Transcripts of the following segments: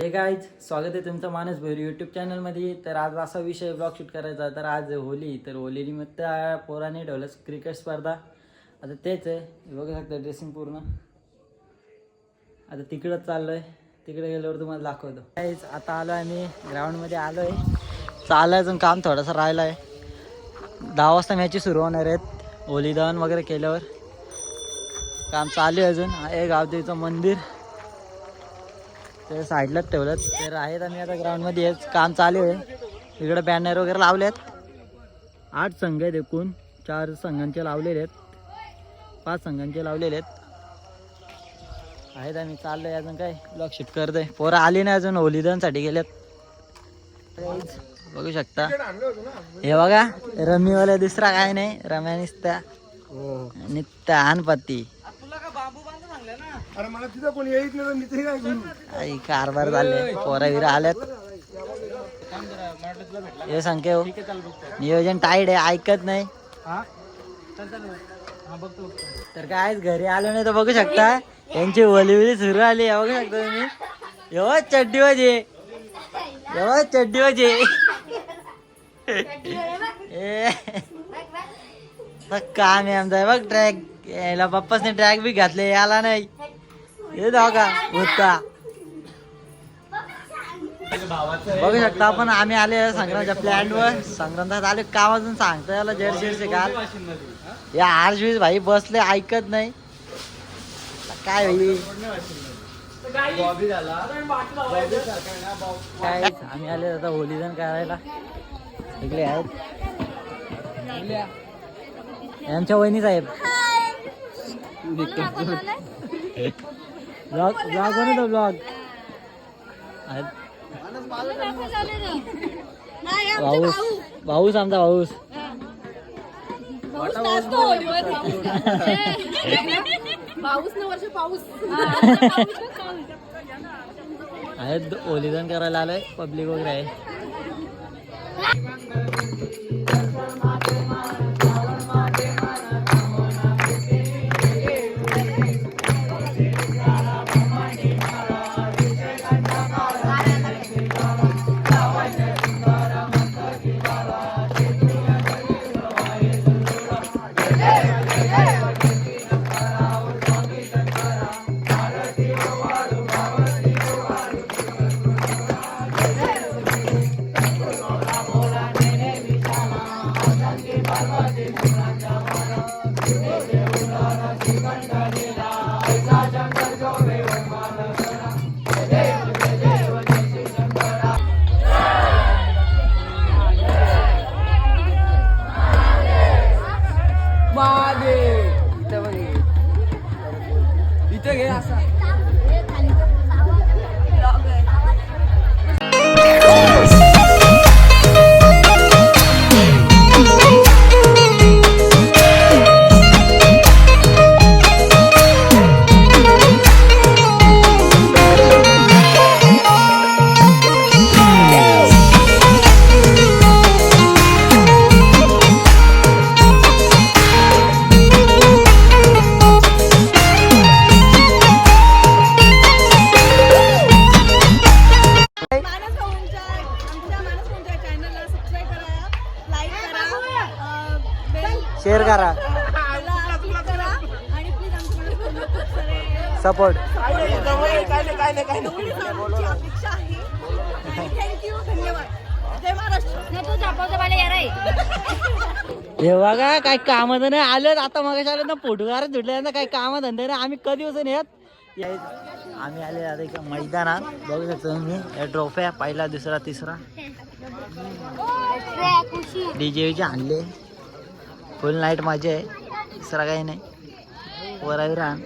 हे गाईज स्वागत आहे तुमचं माणूस भैर यूट्यूब चॅनलमध्ये तर आज असा विषय ब्लॉग शूट करायचा तर आज होली. तर होली निमित्त पोराने ठेवलं क्रिकेट स्पर्धा. आता तेच आहे. बघू शकता ड्रेसिंग पूर्ण. आता तिकडंच चाललो आहे तिकडे गेल्यावर तुम्हाला दाखवतो. गाईज आता आलो आहे मी ग्राउंडमध्ये आलो आहे चालायचं काम थोडंसं राहिलं आहे दहा वाजता मॅची सुरू होणार आहेत. होली दहन वगैरे केल्यावर. काम चालू आहे अजून. हे गावदेवीचं मंदिर. ते साईडलाच ठेवलं तर आहेत आम्ही आता ग्राउंडमध्ये काम चालू आहे. इकडे बॅनर वगैरे लावलेत. आठ संघ आहेत एकूण. चार संघांचे लावलेले आहेत. पाच संघांचे लावलेले आहेत. आहेत आम्ही चाललोय अजून काय? लक्षित शूट करतोय. पोरं आली नाही अजून. होलीदनसाठी गेलेत. बघू शकता. हे बघा. रमीवाला दुसरा काय नाही. रम्या निसत्या. नित्या अनपत्ती अरे मला तिथं कोणी येत नाही तर मी तरी काय करू आई कारभार झाले. पोरा विरा आल्यात हे सांगते हो नियोजन टाईट आहे ऐकत नाही. तर काय घरी आलो नाही तर बघू शकता. यांची वलीवली सुरू आली आहे, बघू शकता तुम्ही. एव चड्डी वाजे एव चड्डी वाजे काम आहे आमचा. बघ ट्रॅक याला पप्पासने ट्रॅक बी घातले याला नाही. हे का होता बघू शकता आपण आम्ही आले संक्रांतच्या प्लॅन वर. संक्रांतात आले का वाजून सांगतो याला जर्सी काल या आर्शवीस भाई बसले ऐकत नाही. काय होईल? काय? आम्ही आले आता होलीजन करायला. इकडे आहेत. यांच्या वहिनी साहेब. ब्लॉग ब्लॉग बनवतो ब्लॉग भाऊस भाऊस आमचा भाऊस पाऊस न वर्ष पाऊस. आहेत ओलिजन करायला आलोय पब्लिक वगैरे आहे. सपोर्ट. हे बघा काय काम नाही आलं आता मग आलं ना फोटो काढत सुटले ना काही काम धंदे नाही आम्ही कधी होतो येत याय- आम्ही आले आता एका मैदानात. बघू शकतो तुम्ही या ट्रॉफ्या पहिला दुसरा तिसरा. डीजेचे आणले. फुल नाईट मजा आहे. दुसरा काही नाही. वरावी राहण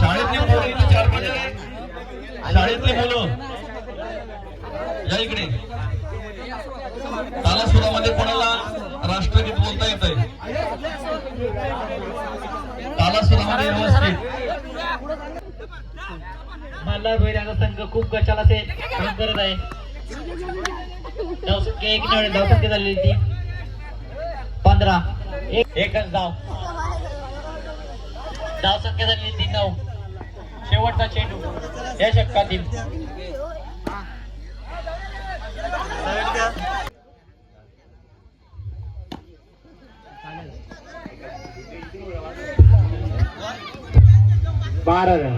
शाळेतली मुलं. चार पाच शाळेतली मुलं या इकडे. तालासुरामध्ये कोणाला राष्ट्रगीत बोलता येत आहे? तालासुरामध्ये मल्हार बैरागा संघ खूप गचाला ते काम करत आहे. धावसंख्या एक धावसंख्या झालेली ती पंधरा. एकच धाव. धाव संख्या झाली ती नऊ. शेवटचा चेंडू. या षटकातील. बारा रन.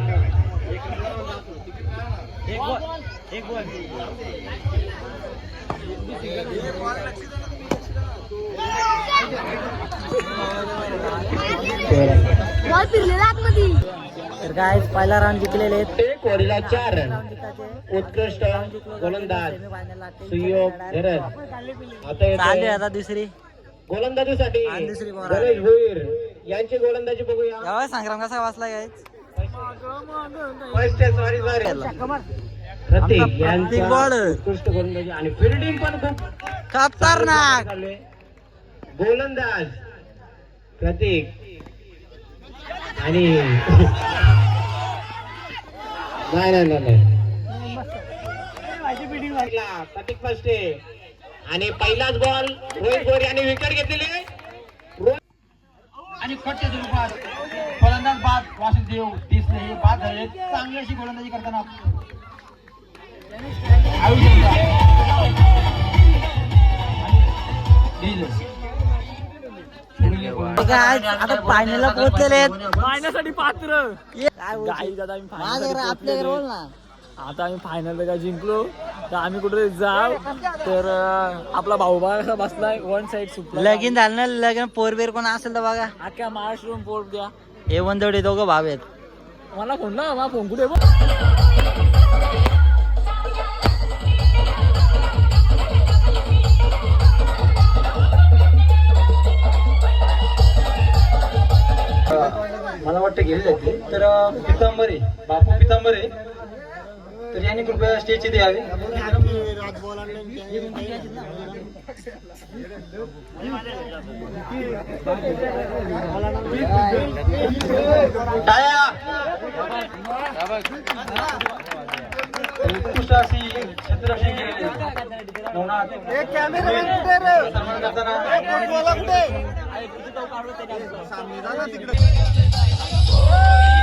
बॉल एक बॉल तर काय पहिला राऊंड जिंकलेले एक वरीला चार उत्कृष्ट गोलंदाज सुयोग आता आता दुसरी. गोलंदाजीसाठी दुसरी बॉल गणेश भोईर. यांची गोलंदाजी बघूया. संग्राम कसा वाचला सॉरी सॉरी प्रतीक यांचा बॉल. उत्कृष्ट गोलंदाजी. आणि फिल्डिंग पण खूप खतरनाक. गोलंदाज प्रतीक आणि नाही नाही नाही प्रतीक फस्टे आणि पहिलाच बॉल रोहित गोरे यांनी विकेट घेतलेली आणि खट्टे स्वरूपात फलंदाज बाद वासुदेव दिसले हे बाद झाले चांगली अशी गोलंदाजी करताना. आयुष्य आता फायनलला पोहोचलेले आहेत. पाहण्यासाठी पात्र. काय बोलशील? गाई दादा आम्ही माझ्या final घरा साठी आपल्या घरी बोल ना. आता आम्ही फायनल का जिंकलो तर आम्ही कुठे जाऊ तर अं, आपला भाऊ कसा बसलाय. वन साइड सुटला. लगीन झालं ना लगीन पोरबीर कोण असेल तर बघा. अख्ख्या महाराष्ट्रून पोट द्या. हे वंदवडे दोघं भाव आहेत. मला फोन ना मला फोन कुठे आहे बघ. मला वाटतं गेले जाते. तर पितांबरे बापू पितांबरे तर यांनी कृपया स्टेजचे द्यावे टाळ्या! उत्कृष्ट अशी क्षेत्ररक्षण केलेली आहे. नवनाथ. सन्मान करताना. Woo!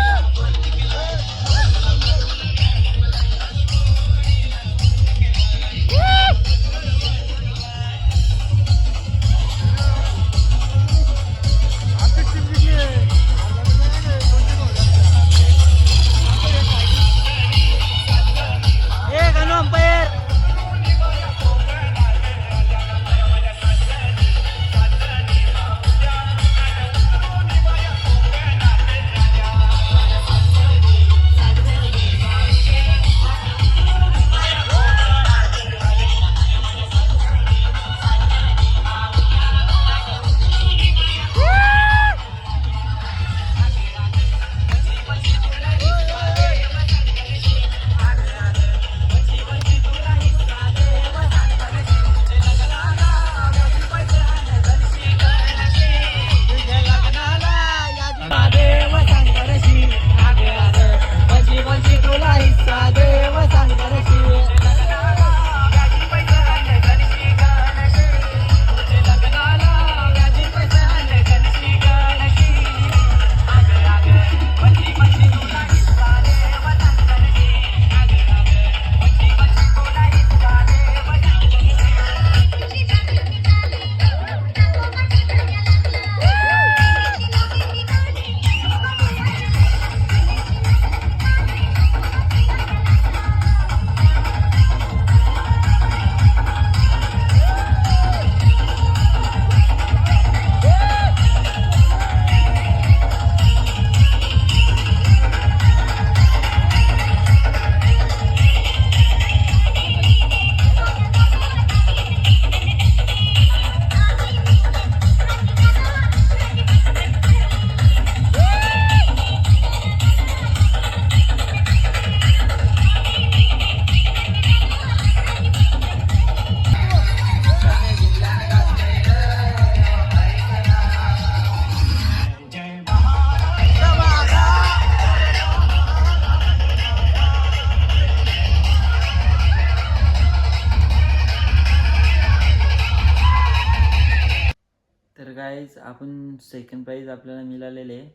गाईज आपण सेकंड प्राईज आपल्याला मिळालेले आहे.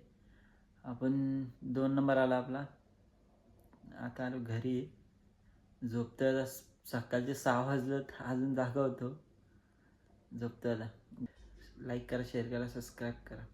आपण दोन नंबर आला आपला. आता आलो घरी. झोपतं आता सकाळचे सहा वाजलं अजून जागा होतो. झोपतो आता लाईक करा शेअर करा सबस्क्राईब करा.